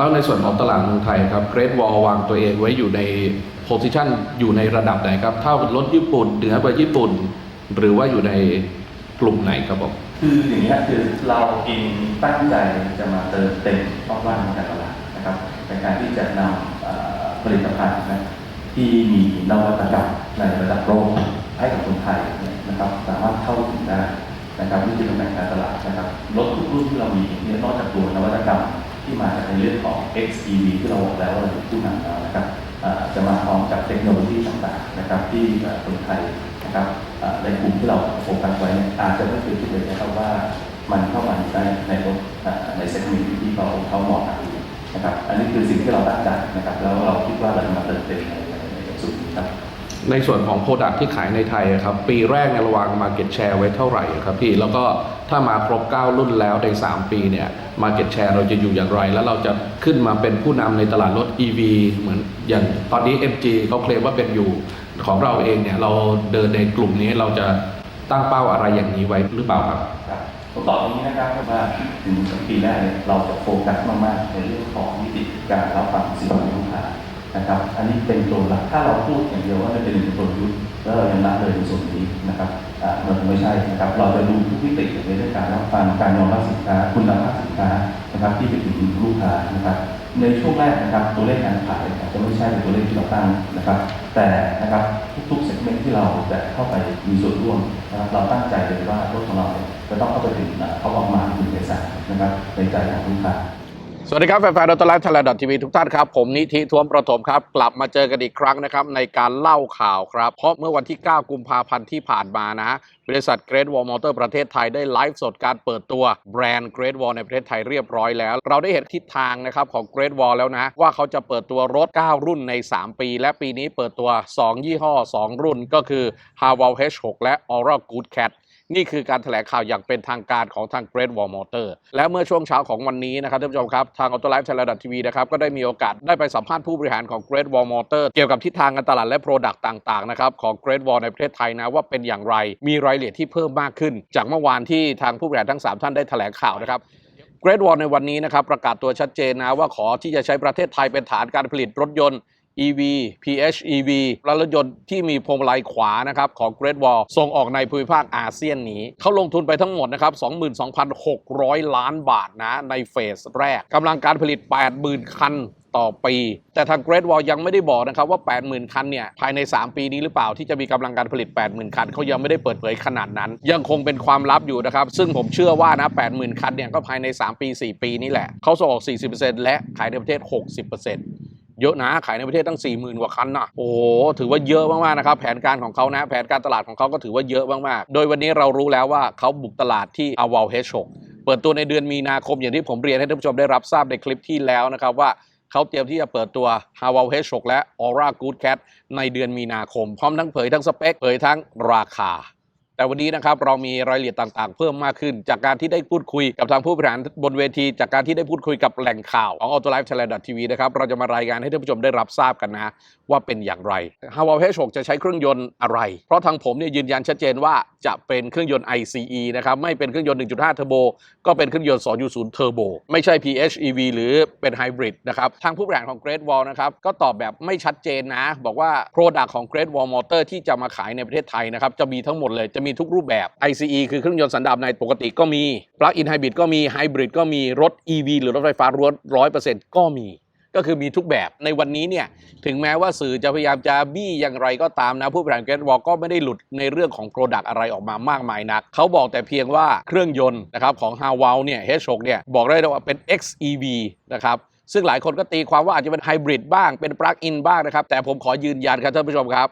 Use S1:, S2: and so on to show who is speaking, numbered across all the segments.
S1: แล้วในส่วนของตลาดเมืองไทยครับเกรดวอลวางตัวเองไว้อยู่ในโพ i ิชันอยู่ในระดับไหนครับเท่ารถญี่ปุ่นเหนือกว่าญี่ปุ่น หรือว่าอยู่ในกลุ่มไหนครับผม
S2: คืออย่างนี้คือเราเองตั้งใจจะมาเติมเต็มช่องว่างในการตลาดนะครับในการที่จะนำผลิตภัณฑ์นะที่มีนวัตกรรมในระดับโลกให้กับคนไทยเนี่ยนะครับสามารถเข้าถึงได้นะครับนี่คือตำแหน่งการตลาดนะครับรถทุกรุ่นที่เรามีเนี่ยนอกจากตัวนวัตกรรม ที่มาจากในเรื่องของ XEV ที่เราบอกแล้วว่าเราเป็นผู้นำแล้วนะครับจะมาพร้อมกับเทคโนโลยีต่างๆนะครับที่คนไทยนะครับในกลุ่มที่เราโฟกัสไว้อาจจะไม่เคยคิดเลยนะครับว่ามันเข้ามาได้ในรถในเซกเมนต์ที่เขาเขามองหาอยู่นะครับอันนี้คือสิ่งที่เราตั้งใจนะครับแล้วเราคิดว่าเราจะมาเติมเต็มในในในจุดนี้ครับ
S1: ในส่วนของโปรดักที่ขายในไทยอะครับปีแรกในยระวาง Market Share ไว้เท่าไหร่ครับพี่แล้วก็ ถ้ามาครบ 9 รุ่นแล้วใน 3 ปีเนี่ย Market Share เราจะอยู่อย่างไร แล้วเราจะขึ้นมาเป็นผู้นำในตลาดรถ EV เหมือนอย่างตอนนี้ MG เขาเคลมว่าเป็นอยู่ของเราเองเนี่ยเราเดินในกลุ่มนี้เราจะตั้งเป้าอะไรอย่างนี้ไว้หรือเปล่าครับ
S2: ครับผมตอบอย่างนี้นะครับว่าถึงสปีแรกเนี่ยเราจะโฟกัสมากๆในเรื่องของวิธีการรับฟังสิ่งของลูกค้านะครับ อันนี้เป็นตัวหลักถ้าเราพูดอย่างเดียวว่ามันเป็นตัวยุทธแล้วเรายังละเลยในส่วนนี้นะครับ มันไม่ใช่นะครับเราจะดูทุกมิติในเรื่องการรับฟังการยอมรับสินค้าคุณภาพสินค้านะครับที่ไปถึงลูกค้านะครับในช่วงแรกนะครับตัวเลขการขายอาจจะไม่ใช่เป็นตัวเลขที่เราตั้งนะครับ แต่นะครับทุกๆเซกเมนต์ที่เราจะเข้าไปมีส่วนร่วมนะครับเราตั้งใจเลยว่ารถของเราจะต้องเข้าไปถึงเขาออกมาถึงในสายนะครับในใจของลูกค้า
S1: สวัสดีครับแฟนๆดตไลฟ์ไทยแลนด์ทีวีทุกท่านครับ ผมนิธิทวมประถมครับ กลับมาเจอกันอีกครั้งนะครับ ในการเล่าข่าวครับ เพราะเมื่อวันที่ 9 กุมภาพันธ์ที่ผ่านมานะฮะบริษัท Great Wall Motor ประเทศไทยได้ไลฟ์สดการเปิดตัวแบรนด์ Great Wall ในประเทศไทยเรียบร้อยแล้ว เราได้เห็นทิศทางนะครับของ Great Wall แล้วนะ ว่าเขาจะเปิดตัวรถ 9 รุ่นใน 3 ปี และปีนี้เปิดตัว 2 ยี่ห้อ 2 รุ่นก็คือ h a w a l H6 และ Aura Good Cat นี่คือการแถลงข่าวอย่างเป็นทางการของทาง Great Wall Motor และเมื่อช่วงเช้าของวันนี้นะครับท่านผู้ชมครับ ทาง Auto Life Channel TV นะครับก็ได้มีโอกาสได้ไปสัมภาษณ์ผู้บริหารของ Great Wall Motor เกี่ยวกับทิศทางการตลาดและ Product ต่างๆนะครับของ Great Wall ในประเทศไทยนะว่าเป็นอย่างไร มีรายละเอียดที่เพิ่มมากขึ้น จากเมื่อวานที่ทางผู้บริหารทั้ง 3 ท่านได้แถลงข่าวนะครับ Great Wall ในวันนี้นะครับประกาศตัวชัดเจนนะว่าขอที่จะใช้ประเทศไทยเป็นฐานการผลิตรถยนต์ EV PHEV และรถยนต์ที่มีพวงมาลัยขวานะครับของ Great Wall ส่งออกในภูมิภาคอาเซียนนี้ เขาลงทุนไปทั้งหมดนะครับ 22,600 ล้านบาทนะในเฟสแรกกำลังการผลิต 80,000 คันต่อปี แต่ทาง Great Wall ยังไม่ได้บอกนะครับว่า 80,000 คันเนี่ย ภายใน 3 ปีนี้หรือเปล่าที่จะมีกำลังการผลิต 80,000 คันเขายังไม่ได้เปิดเผยขนาดนั้น ยังคงเป็นความลับอยู่นะครับ ซึ่งผมเชื่อว่านะ 80,000 คันเนี่ยก็ภายใน 3 ปี 4 ปีนี่แหละเขาส่งออก 40%และขายในประเทศ 60% เยอะนะขายในประเทศตั้ง 40,000กว่าคันนะโอ้โหถือว่าเยอะมากๆนะครับแผนการของเขานะ แผนการตลาดของเขาก็ถือว่าเยอะมากๆ โดยวันนี้เรารู้แล้วว่าเขาบุกตลาดที่อาวาลเฮชกเปิดตัวในเดือนมีนาคมอย่างที่ผมเรียนให้ท่านผู้ชมได้รับทราบในคลิปที่แล้วนะครับว่าเขาเตรียมที่จะเปิดตัว h a w a l H6 และ Aura Good Cat ในเดือนมีนาคม พร้อมทั้งเผยทั้งสเปค เผยทั้งราคา แต่วันนี้นะครับเรามีรายละเอียดต่างๆ เพิ่มมากขึ้น จากการที่ได้พูดคุยกับทางผู้บริหารบนเวที จากการที่ได้พูดคุยกับแหล่งข่าวของ Auto Life Thailand TV นะครับเราจะมารายงานให้ท่านผู้ชมได้รับทราบกันนะว่าเป็นอย่างไร h a w a l H6 จะใช้เครื่องยนต์อะไร เพราะทางผมเนี่ยยืนยันชัดเจนว่าจะเป็นเครื่องยนต์ ICE นะครับไม่เป็นเครื่องยนต์ 1.5 เทอร์โบก็เป็นเครื่องยนต์ 2.0 เทอร์โบไม่ใช่ PHEV หรือเป็นไฮบริดนะครับทางผู้บริหารของ Great Wall นะครับก็ตอบแบบไม่ชัดเจนนะ บอกว่า Product ของ Great Wall Motor ที่จะมาขายในประเทศไทยนะครับจะมีทั้งหมดเลยจะมีทุกรูปแบบ ICE คือเครื่องยนต์สันดาปในปกติก็มี Plug-in Hybrid ก็มี Hybrid ก็มีรถ EV หรือรถไฟฟ้าร้วน100%ก็มี ก็คือมีทุกแบบในวันนี้เนี่ยถึงแม้ว่าสื่อจะพยายามจะบี้อย่างไรก็ตามนะ ผู้บริหารเกรดวอลก็ไม่ได้หลุดในเรื่องของโปรดักต์อะไรออกมามากมายนักเขาบอกแต่เพียงว่าเครื่องยนต์นะครับของ h a w a l เนี่ย H6 เนี่ยบอกได้เลยว่าเป็น XEV นะครับซึ่งหลายคนก็ตีความว่าอาจจะเป็นไฮบริดบ้างเป็นปลั๊กอินบ้างนะครับแต่ผมขอยืนยันครับท่านผู้ชมครับ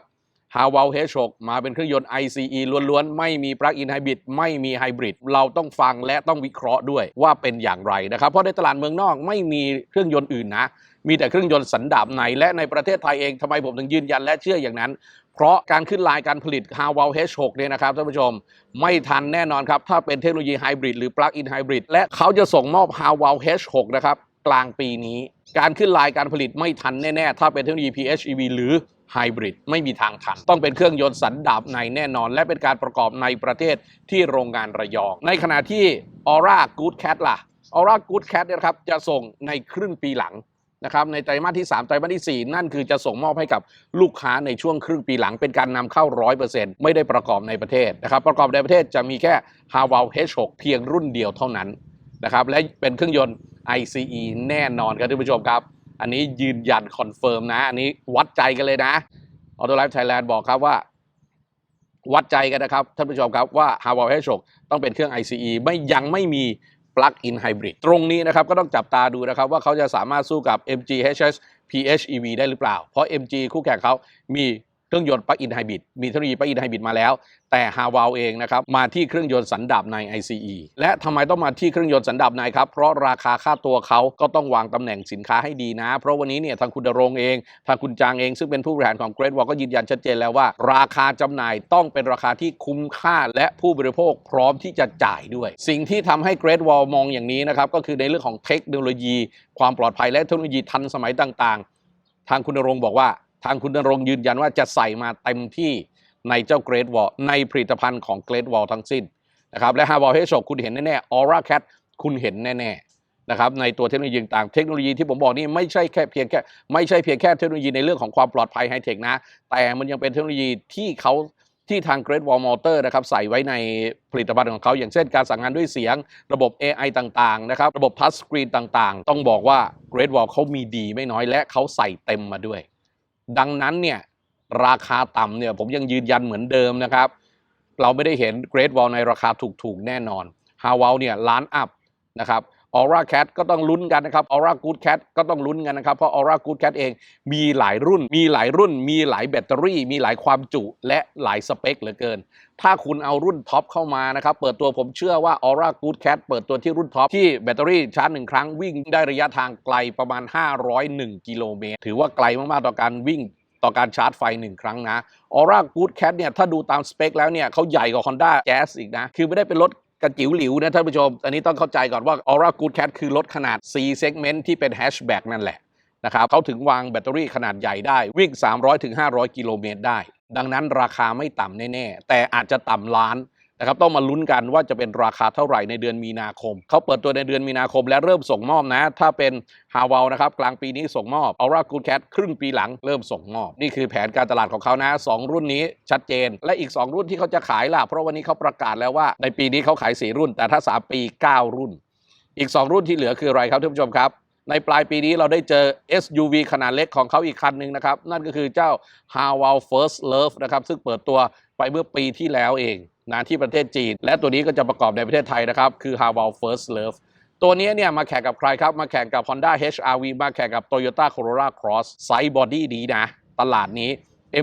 S1: h a w a l H6 มาเป็นเครื่องยนต์ ICE ล้วนๆ ไม่มีปลั๊กอินไฮบริดไม่มีไฮบริดเราต้องฟังและต้องวิเคราะห์ด้วยว่าเป็นอย่างไรนะครับ เพราะในตลาดเมืองนอกไม่มีเครื่องยนต์อื่นนะ มีแต่เครื่องยนต์สันดาปในและในประเทศไทยเองทำไมผมถึงยืนยันและเชื่ออย่างนั้น เพราะการขึ้นลายการผลิต h a w a l H6 เนี่ยนะครับท่านผู้ชม ไม่ทันแน่นอนครับ ถ้าเป็นเทคโนโลยีไฮบริดหรือปลั๊กอินไฮบริดและเขาจะส่งมอบ h a w a l H6 นะครับกลางปีนี้ การขึ้นลายการผลิตไม่ทันแน่ๆถ้าเป็นเทคโนโลยี PHEV หรือ ไฮบริดไม่มีทางทัน ต้องเป็นเครื่องยนต์สันดาปในแน่นอน และเป็นการประกอบในประเทศที่โรงงานระยอง ในขณะที่ Aura Good Cat ล่ะ Aura Good Cat เนี่ยนะครับจะส่งในครึ่งปีหลังนะครับในไตรมาสที่ 3 ไตรมาสที่ 4 นั่นคือจะส่งมอบให้กับลูกค้าในช่วงครึ่งปีหลังเป็นการนำเข้า 100%ไม่ได้ประกอบในประเทศนะครับประกอบในประเทศจะมีแค่ h a w a l H6 เพียงรุ่นเดียวเท่านั้นนะครับและเป็นเครื่องยนต์ ICE แน่นอนครับท่านผู้ชมครับ อันนี้ยืนยันคอนเฟิร์มนะ อันนี้วัดใจกันเลยนะออโต้ไลฟ์ไทยแลนด์บอกครับว่า วัดใจกันนะครับ ท่านผู้ชมครับว่า h a w a l H6 ต้องเป็นเครื่อง ICE ไม่ยังไม่มี Plug-in Hybrid ตรงนี้นะครับก็ต้องจับตาดูนะครับ ว่าเขาจะสามารถสู้กับ MG HS PHEV ได้หรือเปล่า เพราะ MG คู่แข่งเขามี เครื่องยนต์ Plug-in Hybrid มีเทคโนโลยี Plug-in Hybrid มาแล้ว แต่ h a w a l เองนะครับมาที่เครื่องยนต์สันดาปใน ICE และทำไมต้องมาที่เครื่องยนต์สันดาปในครับ เพราะราคาค่าตัวเขาก็ต้องวางตำแหน่งสินค้าให้ดีนะ เพราะวันนี้เนี่ยทางคุณดรงเอง ทางคุณจางเอง ซึ่งเป็นผู้บริหารของ Great Wall ก็ยืนยันชัดเจนแล้วว่า ราคาจำหน่ายต้องเป็นราคาที่คุ้มค่าและผู้บริโภคพร้อมที่จะจ่ายด้วย สิ่งที่ทำให้ Great Wall มองอย่างนี้นะครับก็คือในเรื่องของเทคโนโลยี ความปลอดภัยและเทคโนโลยีทันสมัยต่าง ๆ ทางคุณดรงบอกว่า ทางคุณดรงยืนยันว่าจะใส่มาเต็มที่ในเจ้า Great Wall ในผลิตภัณฑ์ของ Great Wall ทั้งสิ้นนะครับและ h a w a l H6 คุณเห็นแน่ๆ Aura Cat คุณเห็นแน่ๆนะครับในตัวเทคโนโลยีต่างเทคโนโลยีที่ผมบอกนี่ไม่ใช่แค่เพียงแค่ไม่ใช่เพียงแค่เทคโนโลยีในเรื่องของความปลอดภัยไฮเทคนะ แต่มันยังเป็นเทคโนโลยีที่เขาที่ทาง Great Wall Motor นะครับใส่ไว้ในผลิตภัณฑ์ของเขา อย่างเช่นการสั่งงานด้วยเสียง ระบบ AI ต่างๆนะครับระบบ Touch Screen ต่างๆ ต้องบอกว่า Great Wall เขามีดีไม่น้อยและเขาใส่เต็มมาด้วย ดังนั้นเนี่ยราคาต่ำเนี่ยผมยังยืนยันเหมือนเดิมนะครับ เราไม่ได้เห็นเกรดวอลในราคาถูกๆแน่นอนฮาวเวลเนี่ยล้านอัพนะครับ Aura Cat ก็ต้องลุ้นกันนะครับ Aura Good Cat ก็ต้องลุ้นกันนะครับ เพราะ Aura Good Cat เองมีหลายรุ่น มีหลายรุ่น มีหลายแบตเตอรี่ มีหลายความจุและหลายสเปคเหลือเกิน ถ้าคุณเอารุ่นท็อปเข้ามานะครับ เปิดตัวผมเชื่อว่า Aura Good Cat เปิดตัวที่รุ่นท็อป ที่แบตเตอรี่ชาร์จหนึ่งครั้งวิ่งได้ระยะทางไกลประมาณ 501 กิโลเมตร ถือว่าไกลมากๆต่อการวิ่งต่อการชาร์จไฟ 1 ครั้งนะ Aura Good Cat เนี่ย ถ้าดูตามสเปคแล้วเนี่ยเขาใหญ่กว่า Honda Jazz อีกนะ คือไม่ได้เป็นรถ กระจิ๋วหลิวนะท่านผู้ชม อันนี้ต้องเข้าใจก่อนว่า Aura Good Cat คือรถขนาด C segment ที่เป็นแฮชแบ็กนั่นแหละนะครับเขาถึงวางแบตเตอรี่ขนาดใหญ่ได้ วิ่ง 300-500 กิโลเมตรได้ ดังนั้นราคาไม่ต่ำแน่ ๆ แต่อาจจะต่ำล้าน นะครับต้องมาลุ้นกันว่าจะเป็นราคาเท่าไหร่ในเดือนมีนาคม เขาเปิดตัวในเดือนมีนาคมและเริ่มส่งมอบนะ ถ้าเป็นฮาวาลนะครับกลางปีนี้ส่งมอบ Aura Good Cat ครึ่งปีหลังเริ่มส่งมอบ นี่คือแผนการตลาดของเขานะสองรุ่นนี้ชัดเจน และอีก 2 รุ่นที่เขาจะขายล่ะ เพราะวันนี้เขาประกาศแล้วว่า ในปีนี้เขาขาย 4 รุ่น แต่ถ้า 3 ปี 9 รุ่น อีก 2 รุ่นที่เหลือคืออะไรครับท่านผู้ชมครับในปลายปีนี้เราได้เจอ SUV ขนาดเล็กของเขาอีกคันหนึ่งนะครับ นั่นก็คือเจ้า h a w a l First Love นะครับ ซึ่งเปิดตัวไปเมื่อปีที่แล้วเอง นะที่ประเทศจีน และตัวนี้ก็จะประกอบในประเทศไทยนะครับ คือ h a w a l First Love ตัวนี้เนี่ยมาแข่งกับใครครับ มาแข่งกับ Honda HRV มาแข่งกับ Toyota Corolla Cross ไซส์บอดี้ดีนะ ตลาดนี้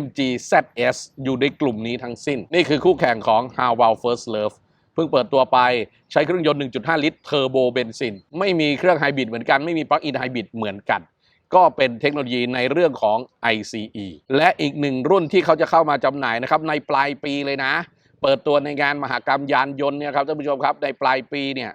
S1: MG ZS อยู่ในกลุ่มนี้ทั้งสิ้น นี่คือคู่แข่งของ h a w a l First Love เพิ่งเปิดตัวไปใช้เครื่องยนต์ 1.5 ลิตรเทอร์โบเบนซิน ไม่มีเครื่องไฮบริดเหมือนกัน ไม่มีปลั๊กอินไฮบริดเหมือนกัน ก็เป็นเทคโนโลยีในเรื่องของ ICE และอีกหนึ่งรุ่นที่เขาจะเข้ามาจำหน่ายนะครับในปลายปีเลยนะ เปิดตัวในงานมหกรรมยานยนต์เนี่ยครับท่านผู้ชมครับในปลายปีเนี่ย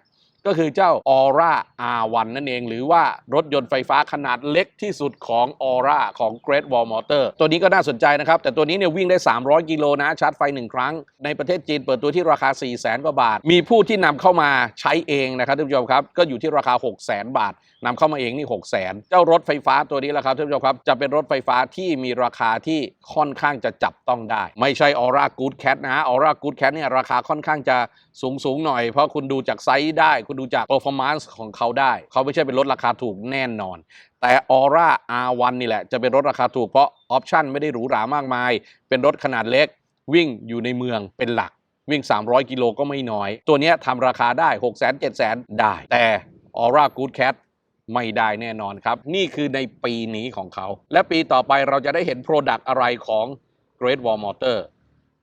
S1: ก็คือเจ้า Aura R1 นั่นเอง หรือว่ารถยนต์ไฟฟ้าขนาดเล็กที่สุดของ Aura ของ Great Wall Motor ตัวนี้ก็น่าสนใจนะครับ แต่ตัวนี้เนี่ยวิ่งได้ 300 กิโลนะ ชาร์จไฟ 1 ครั้ง ในประเทศจีนเปิดตัวที่ราคา 4 0 0 0 0 0กว่าบาท มีผู้ที่นำเข้ามาใช้เองนะครับท่านผู้ชมครับ ก็อยู่ที่ราคา 6 0 0 0 0 0บาทนำเข้ามาเองนี่ 6 0 0 0 0 0เจ้ารถไฟฟ้าตัวนี้แหละครับท่านผู้ชมครับ จะเป็นรถไฟฟ้าที่มีราคาที่ค่อนข้างจะจับต้องได้ ไม่ใช่ Aura Good Cat นะ Aura Good Cat เนี่ยราคาค่อนข้างจะสูงสูงหน่อย เพราะคุณดูจากไซส์ได้คุณดูจาก performance ของเขาได้ เขาไม่ใช่เป็นรถราคาถูกแน่นอน แต่ Aura R1 นี่แหละ จะเป็นรถราคาถูกเพราะออปชันไม่ได้หรูหรามากมาย เป็นรถขนาดเล็ก วิ่งอยู่ในเมืองเป็นหลัก วิ่ง 300 กิโลก็ไม่น้อย ตัวนี้ทำราคาได้ 6 0 0 0 0 7 0 0 0 0ได้ แต่ Aura Good Cat ไม่ได้แน่นอนครับ นี่คือในปีนี้ของเขา และปีต่อไปเราจะได้เห็น Product อะไรของ Great Wall Motor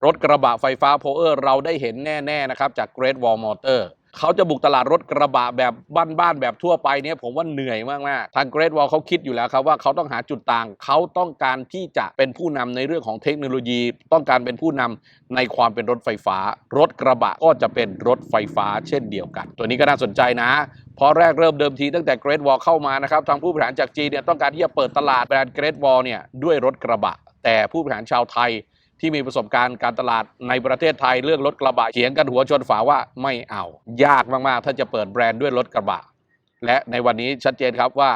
S1: รถกระบะไฟฟ้าโพเออร์เราได้เห็นแน่ ๆ นะครับ จาก Great Wall Motor เขาจะบุกตลาดรถกระบะแบบบ้านๆแบบทั่วไปเนี่ยผมว่าเหนื่อยมากๆทาง Great Wall เขาคิดอยู่แล้วครับว่าเขาต้องหาจุดต่าง เขาต้องการที่จะเป็นผู้นำในเรื่องของเทคโนโลยี ต้องการเป็นผู้นำในความเป็นรถไฟฟ้า รถกระบะก็จะเป็นรถไฟฟ้าเช่นเดียวกัน ตัวนี้ก็น่าสนใจนะพอแรกเริ่มเดิมทีตั้งแต่ Great Wall เข้ามานะครับทางผู้บริหารจากจีนเนี่ยต้องการที่จะเปิดตลาดแบรนด์ Great Wall เนี่ยด้วยรถกระบะ แต่ผู้บริหารชาวไทย ที่มีประสบการณ์การตลาดในประเทศไทยเรื่องรถกระบะเถียงกันหัวชนฝาว่าไม่เอา ยากมากๆ ถ้าจะเปิดแบรนด์ด้วยรถกระบะ และในวันนี้ชัดเจนครับว่า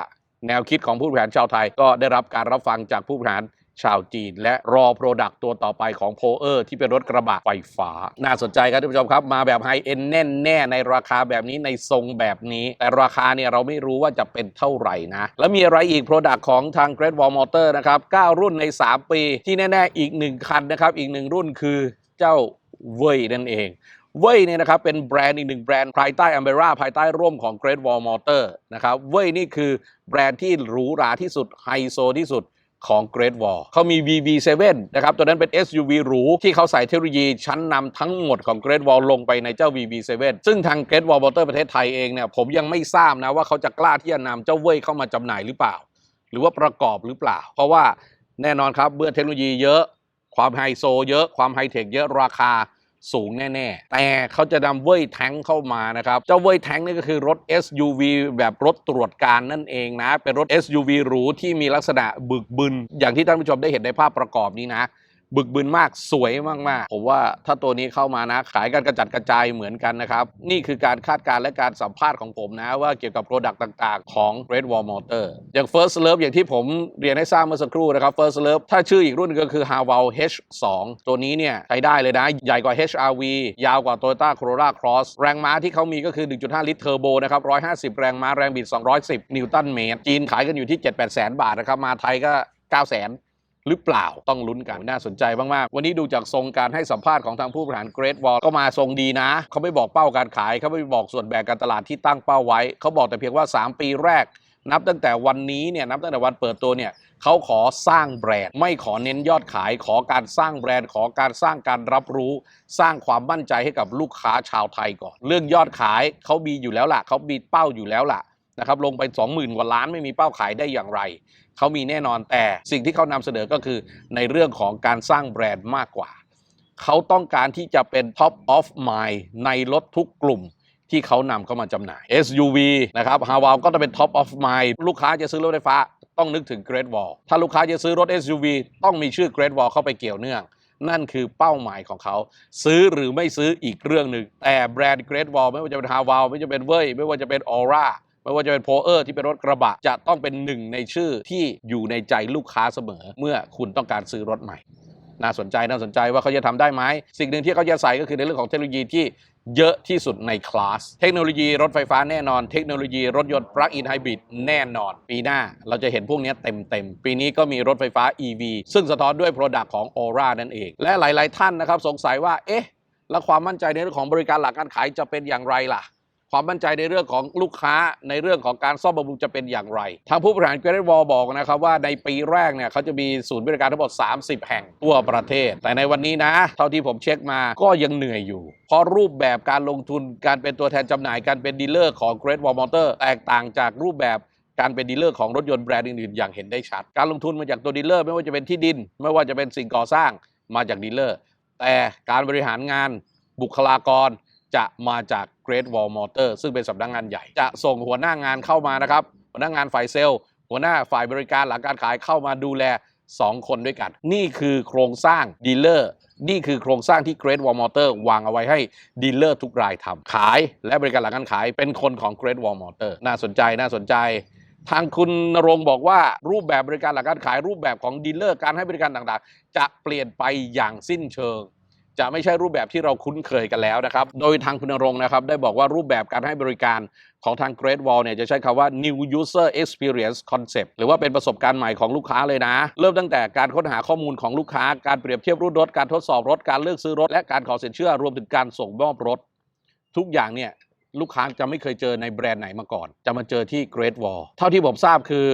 S1: แนวคิดของผู้บริหารชาวไทยก็ได้รับการรับฟังจากผู้บริหาร ชาวจีน และรอโปรดักต์ตัวต่อไปของโพเออร์ที่เป็นรถกระบะไฟฟ้า น่าสนใจครับท่านผู้ชมครับ มาแบบไฮเอ็นแน่นแน่ในราคาแบบนี้ในทรงแบบนี้ แต่ราคาเนี่ยเราไม่รู้ว่าจะเป็นเท่าไหร่นะ แล้วมีอะไรอีกโปรดักต์ของทาง Great Wall Motor นะครับ 9 รุ่นใน 3 ปี ที่แน่ ๆ อีก 1 คันนะครับ อีกหนึ่งรุ่นคือเจ้าเว่ยนั่นเองเว่ยเนี่ยนะครับเป็นแบรนด์อีกหนึ่งแบรนด์ภายใต้อัมเบร่าภายใต้ร่มของ Great Wall Motor นะครับเว่ยนี่คือแบรนด์ที่หรูหราที่สุดไฮโซที่สุด ของ Great Wall เขามี VV7 นะครับตัวนั้นเป็น SUV หรูที่เขาใส่เทคโนโลยีชั้นนำทั้งหมดของ Great Wall ลงไปในเจ้า VV7 ซึ่งทาง Great Wall Motor ประเทศไทยเองเนี่ยผมยังไม่ทราบนะว่าเขาจะกล้าที่จะนำเจ้าเว่ยเข้ามาจำหน่ายหรือเปล่า หรือว่าประกอบหรือเปล่า เพราะว่าแน่นอนครับเมื่อเทคโนโลยีเยอะ ความไฮโซเยอะความไฮเทคเยอะราคา สูงแน่ ๆ แต่เขาจะนำเว่ยแทงเข้ามานะครับ เจ้าเว่ยแทงนี่ก็คือรถ SUV แบบรถตรวจการนั่นเองนะ เป็นรถ SUV หรูที่มีลักษณะบึกบึน อย่างที่ท่านผู้ชมได้เห็นในภาพประกอบนี้นะ บึกบึนมากสวยมากๆ ผมว่าถ้าตัวนี้เข้ามานะ ขายกันกระจัดกระจายเหมือนกันนะครับ นี่คือการคาดการณ์และการสัมภาษณ์ของผมนะ ว่าเกี่ยวกับโปรดักต์ต่างๆ ของ Great Wall Motor อย่าง First Love อย่างที่ผมเรียนให้ทราบเมื่อสักครู่นะครับ First Love ถ้าชื่ออีกรุ่นก็คือ h a v a l H2 ตัวนี้เนี่ยใช้ได้เลยนะ ใหญ่กว่า HRV ยาวกว่า Toyota Corolla Cross แรงม้าที่เขามีก็คือ 1.5 ลิตรเทอร์โบนะครับ150 แรงม้าแรงบิด 210 นิวตันเมตร จีนขายกันอยู่ที่ 7-8แสนบาทนะครับ มาไทยก็ 9 แสน หรือเปล่าต้องลุ้นกันน่าสนใจมากๆวันนี้ดูจากทรงการให้สัมภาษณ์ของทางผู้บริหารเกร t วอลก็มาทรงดีนะ เขาไม่บอกเป้าการขาย เขาไม่บอกส่วนแบ่งการตลาดที่ตั้งเป้าไว้ เขาบอกแต่เพียงว่า 3 ปีแรก นับตั้งแต่วันนี้เนี่ยนับตั้งแต่วันเปิดตัวเนี่ยเขาขอสร้างแบรนด์ไม่ขอเน้นยอดขาย ขอการสร้างแบรนด์ ขอการสร้างการรับรู้ สร้างความมั่นใจให้กับลูกค้าชาวไทยก่อน เรื่องยอดขายเขามีอยู่แล้วล่ะเขามีเป้าอยู่แล้วล่ะนะครับลงไป 20,000กว่าล้านไม่มีเป้าขายได้อย่างไร เขามีแน่นอนแต่สิ่งที่เขานำเสนอก็คือในเรื่องของการสร้างแบรนด์มากกว่า เขาต้องการที่จะเป็น Top of Mind ในรถทุกกลุ่มที่เขานำเข้ามาจำหน่าย SUV นะครับ h a w a l ก็จะเป็น Top of Mind ลูกค้าจะซื้อรถไฟฟ้าต้องนึกถึง Great Wall ถ้าลูกค้าจะซื้อรถ SUV ต้องมีชื่อ Great Wall เข้าไปเกี่ยวเนื่อง นั่นคือเป้าหมายของเขา ซื้อหรือไม่ซื้ออีกเรื่องหนึ่งแต่แบรนด์ Great Wall ไม่ว่าจะเป็น h a w a l ไม่ว่าจะเป็นเว่ยไม่ว่าจะเป็น Aura ไม่ว่าจะเป็นโพเออร์ที่เป็นรถกระบะ จะต้องเป็นหนึ่งในชื่อที่อยู่ในใจลูกค้าเสมอ เมื่อคุณต้องการซื้อรถใหม่ น่าสนใจน่าสนใจว่าเขาจะทำได้ไหม สิ่งหนึ่งที่เขาจะใส่ก็คือในเรื่องของเทคโนโลยีที่เยอะที่สุดในคลาส เทคโนโลยีรถไฟฟ้าแน่นอน เทคโนโลยีรถยนต์ plug-in hybrid แน่นอน ปีหน้าเราจะเห็นพวกนี้เต็มเต็มๆ ปีนี้ก็มีรถไฟฟ้า EV ซึ่งสะท้อนด้วย Product ของ Aura นั่นเอง และหลายๆท่านนะครับสงสัยว่าเอ๊ะแล้วความมั่นใจในเรื่องของบริการหลักการขายจะเป็นอย่างไรล่ะ ความมั่นใจในเรื่องของลูกค้าในเรื่องของการซ่อมบำรุงจะเป็นอย่างไร ทางผู้บริหาร Great Wall บอกนะครับว่าในปีแรกเนี่ยเขาจะมีศูนย์บริการทั้งหมด 30 แห่งทั่วประเทศ แต่ในวันนี้นะ เท่าที่ผมเช็คมาก็ยังเหนื่อยอยู่ เพราะรูปแบบการลงทุนการเป็นตัวแทนจำหน่ายการเป็นดีลเลอร์ของ Great Wall Motor แตกต่างจากรูปแบบการเป็นดีลเลอร์ของรถยนต์แบรนด์อื่นๆ อย่างเห็นได้ชัด การลงทุนมาจากตัวดีลเลอร์ไม่ว่าจะเป็นที่ดิน ไม่ว่าจะเป็นสิ่งก่อสร้างมาจากดีลเลอร์ แต่การบริหารงานบุคลากรจะมาจาก Great Wall Motor ซึ่งเป็นสำนักงงานใหญ่ จะส่งหัวหน้างานเข้ามานะครับหัวหน้างานฝ่ายเซลล์ หัวหน้าฝ่ายบริการหลังการขายเข้ามาดูแล 2 คนด้วยกัน นี่คือโครงสร้างดีลเลอร์นี่คือโครงสร้างที่ Great Wall Motor วางเอาไว้ให้ดีลเลอร์ทุกรายทำขาย และบริการหลังการขายเป็นคนของ Great Wall Motor น่าสนใจน่าสนใจทางคุณนรงบอกว่ารูปแบบบริการหลังการขายรูปแบบของดีลเลอร์การให้บริการต่างๆ จะเปลี่ยนไปอย่างสิ้นเชิง จะไม่ใช่รูปแบบที่เราคุ้นเคยกันแล้วนะครับ โดยทางคุณนรงค์นะครับ ได้บอกว่ารูปแบบการให้บริการของทาง Great Wall เนี่ยจะใช้คำว่า new user experience concept หรือว่าเป็นประสบการณ์ใหม่ของลูกค้าเลยนะ เริ่มตั้งแต่การค้นหาข้อมูลของลูกค้า การเปรียบเทียบรุ่นรถ การทดสอบรถ การเลือกซื้อรถ และการขอสินเชื่อรวมถึงการส่งมอบรถ ทุกอย่างเนี่ยลูกค้าจะไม่เคยเจอในแบรนด์ไหนมาก่อน จะมาเจอที่ Great Wall เท่าที่ผมทราบคือ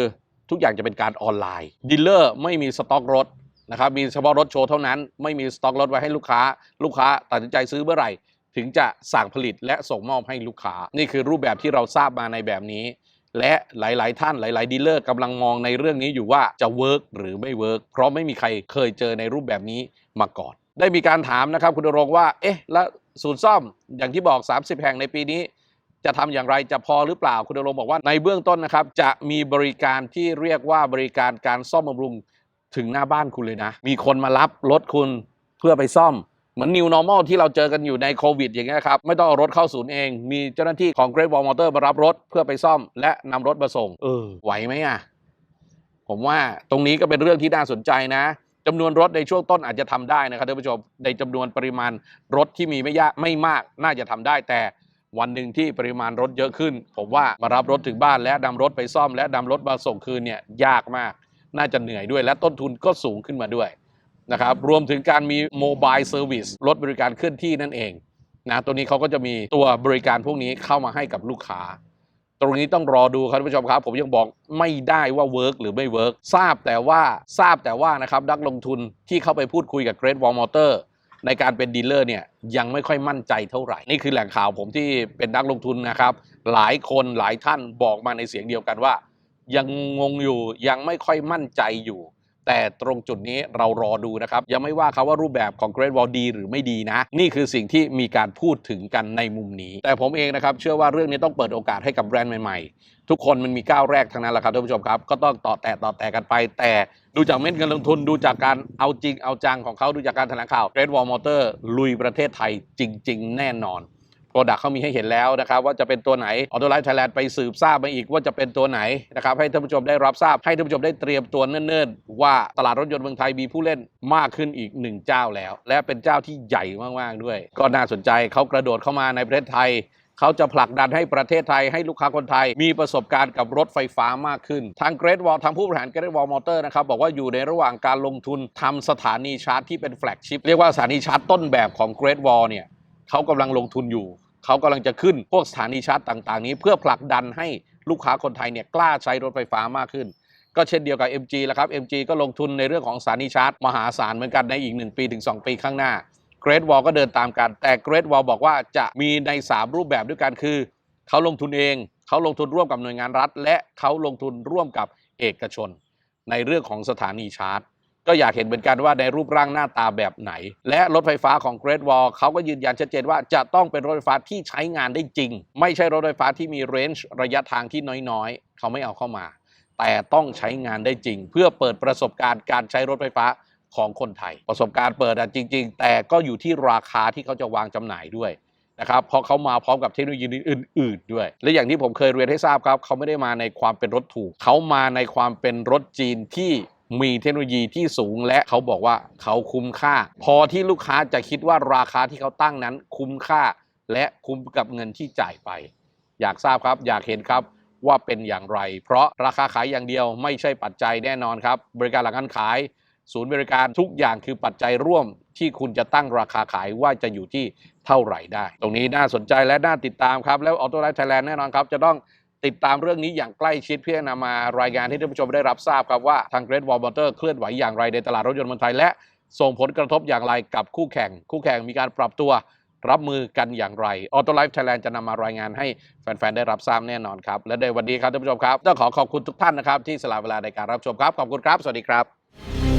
S1: ทุกอย่างจะเป็นการออนไลน์ดีลเลอร์ไม่มีสต็อกรถ นะครับมีเฉพาะรถโชว์เท่านั้น ไม่มีสต็อกรถไว้ให้ลูกค้า ลูกค้าตัดสินใจซื้อเมื่อไหร่ ถึงจะสั่งผลิตและส่งมอบให้ลูกค้า นี่คือรูปแบบที่เราทราบมาในแบบนี้ และหลาย ๆ ท่านหลาย ๆ ดีลเลอร์กำลังมองในเรื่องนี้อยู่ว่าจะเวิร์กหรือไม่เวิร์กเพราะไม่มีใครเคยเจอในรูปแบบนี้มาก่อน ได้มีการถามนะครับคุณรงว่าเอ๊ะแล้วศูนย์ซ่อมอย่างที่บอก 30 แห่งในปีนี้จะทำอย่างไรจะพอหรือเปล่าคุณณรงบอกว่าในเบื้องต้นนะครับ จะมีบริการที่เรียกว่าบริการการซ่อมบำรุง ถึงหน้าบ้านคุณเลยนะ มีคนมารับรถคุณเพื่อไปซ่อม เหมือน new normal ที่เราเจอกันอยู่ในโควิด อย่างเงี้ยครับ ไม่ต้องเอารถเข้าศูนย์เอง มีเจ้าหน้าที่ของ Great Wall Motor มารับรถเพื่อไปซ่อม และนำรถมาส่ง เออ ไหวไหมอะ ผมว่าตรงนี้ก็เป็นเรื่องที่น่าสนใจนะจำนวนรถในช่วงต้นอาจจะทำได้นะครับท่านผู้ชม ในจำนวนปริมาณรถที่มีไม่ยากไม่มากน่าจะทำได้ แต่วันหนึ่งที่ปริมาณรถเยอะขึ้น ผมว่ามารับรถถึงบ้านและนำรถไปซ่อม และนำรถมาส่งคืนเนี่ยยากมาก น่าจะเหนื่อยด้วย และต้นทุนก็สูงขึ้นมาด้วยนะครับรวมถึงการมีโมบายเซอร์วิสรถบริการเคลื่อนที่นั่นเองนะตัวนี้เขาก็จะมีตัวบริการพวกนี้เข้ามาให้กับลูกค้า ตรงนี้ต้องรอดูครับท่านผู้ชมครับ ผมยังบอกไม่ได้ว่าเวิร์กหรือไม่เวิร์กทราบแต่ว่าทราบแต่ว่านะครับนักลงทุนที่เข้าไปพูดคุยกับ Great Wall Motor ในการเป็นดีลเลอร์เนี่ยยังไม่ค่อยมั่นใจเท่าไหร่ นี่คือแหล่งข่าวผมที่เป็นนักลงทุนนะครับ หลายคนหลายท่านบอกมาในเสียงเดียวกันว่า ยังงงอยู่ยังไม่ค่อยมั่นใจอยู่ แต่ตรงจุดนี้เรารอดูนะครับ ยังไม่ว่าเขาว่ารูปแบบของ Great Wall ดีหรือไม่ดีนะ นี่คือสิ่งที่มีการพูดถึงกันในมุมนี้ แต่ผมเองนะครับ เชื่อว่าเรื่องนี้ต้องเปิดโอกาสให้กับแบรนด์ใหม่ๆ ทุกคนมันมีก้าวแรกทั้งนั้นแหละครับท่านผู้ชมครับก็ต้องต่อแต่ต่อแต่กันไป แต่ดูจากเม็ดเงินลงทุนดูจากการเอาจริงเอาจังของเขาดูจากการแถลงข่าว Great Wall Motor ลุยประเทศไทยจริง ๆ แน่นอน รดักเขามีให้เห็นแล้วนะครับว่าจะเป็นตัวไหนออโตไลท์ไทยแลนด์ไปสืบทราบมาอีกว่าจะเป็นตัวไหนนะครับให้ท่านผู้ชมได้รับทราบให้ท่านผู้ชมได้เตรียมตัวเนิ่นๆ ว่าตลาดรถยนต์เมืองไทยมีผู้เล่นมากขึ้นอีกหนึ่งเจ้าแล้ว และเป็นเจ้าที่ใหญ่มากๆด้วย ก็น่าสนใจเขากระโดดเข้ามาในประเทศไทยเขาจะผลักดันให้ประเทศไทยให้ลูกค้าคนไทย มีประสบการณ์กับรถไฟฟ้ามากขึ้น ทาง Great Wall ทางผู้บริหาร Great Wall Motor นะครับ บอกว่าอยู่ในระหว่างการลงทุนทำสถานีชาร์จที่เป็นแฟลกชิพเรียกว่าสถานีชาร์จต้นแบบของ Great Wall เนี่ยเขากำลังลงทุนอยู่ เขากำลังจะขึ้นพวกสถานีชาร์จต่างๆ นี้ เพื่อผลักดันให้ลูกค้าคนไทยเนี่ยกล้าใช้รถไฟฟ้ามากขึ้น ก็เช่นเดียวกับ MG แล้วครับ MG ก็ลงทุนในเรื่องของสถานีชาร์จ มหาศาลเหมือนกันในอีก 1 ปีถึง 2 ปีข้างหน้า Great Wall ก็เดินตามกัน แต่ Great Wall บอกว่าจะมีใน 3 รูปแบบด้วยกันคือ เขาลงทุนเองเขาลงทุนร่วมกับหน่วยงานรัฐ และเขาลงทุนร่วมกับเอกชน ในเรื่องของสถานีชาร์จ ก็อยากเห็นเหมือนกันว่าในรูปร่างหน้าตาแบบไหน และรถไฟฟ้าของ Great Wall เขาก็ยืนยันชัดเจนว่าจะต้องเป็นรถไฟฟ้าที่ใช้งานได้จริง ไม่ใช่รถไฟฟ้าที่มีเรนจ์ระยะทางที่น้อยๆ เขาไม่เอาเข้ามา แต่ต้องใช้งานได้จริง เพื่อเปิดประสบการณ์การใช้รถไฟฟ้าของคนไทย ประสบการณ์เปิดอะจริง ๆ แต่ก็อยู่ที่ราคาที่เขาจะวางจำหน่ายด้วยนะครับเพราะเขามาพร้อมกับเทคโนโลยีอื่น ๆ ด้วย และอย่างที่ผมเคยเรียนให้ทราบครับ เขาไม่ได้มาในความเป็นรถถูก เขามาในความเป็นรถจีนที่ มีเทคโนโลยีที่สูงและเขาบอกว่าเขาคุ้มค่า พอที่ลูกค้าจะคิดว่าราคาที่เขาตั้งนั้นคุ้มค่า และคุ้มกับเงินที่จ่ายไป อยากทราบครับ อยากเห็นครับว่าเป็นอย่างไร เพราะราคาขายอย่างเดียวไม่ใช่ปัจจัยแน่นอนครับ บริการหลังการขาย ศูนย์บริการทุกอย่างคือปัจจัยร่วมที่คุณจะตั้งราคาขายว่าจะอยู่ที่เท่าไหร่ได้ ตรงนี้น่าสนใจและน่าติดตามครับ แล้วออโต้ไลท์ไทยแลนด์แน่นอนครับ จะต้อง ติดตามเรื่องนี้อย่างใกล้ชิดเพื่อนำมารายงานให้ท่านผู้ชมได้รับทราบครับว่าทาง Great Wall Motor เคลื่อนไหวอย่างไรในตลาดรถยนต์เมืองไทยและส่งผลกระทบอย่างไรกับคู่แข่ง คู่แข่งมีการปรับตัวรับมือกันอย่างไรออโต้ไลฟ์ไทยแลนด์จะนำมารายงานให้แฟน ๆ ได้รับทราบแน่นอนครับ และในวันนี้ครับท่านผู้ชมครับต้องขอขอบคุณทุกท่านนะครับที่สละเวลาในการรับชมครับ ขอบคุณครับ สวัสดีครับ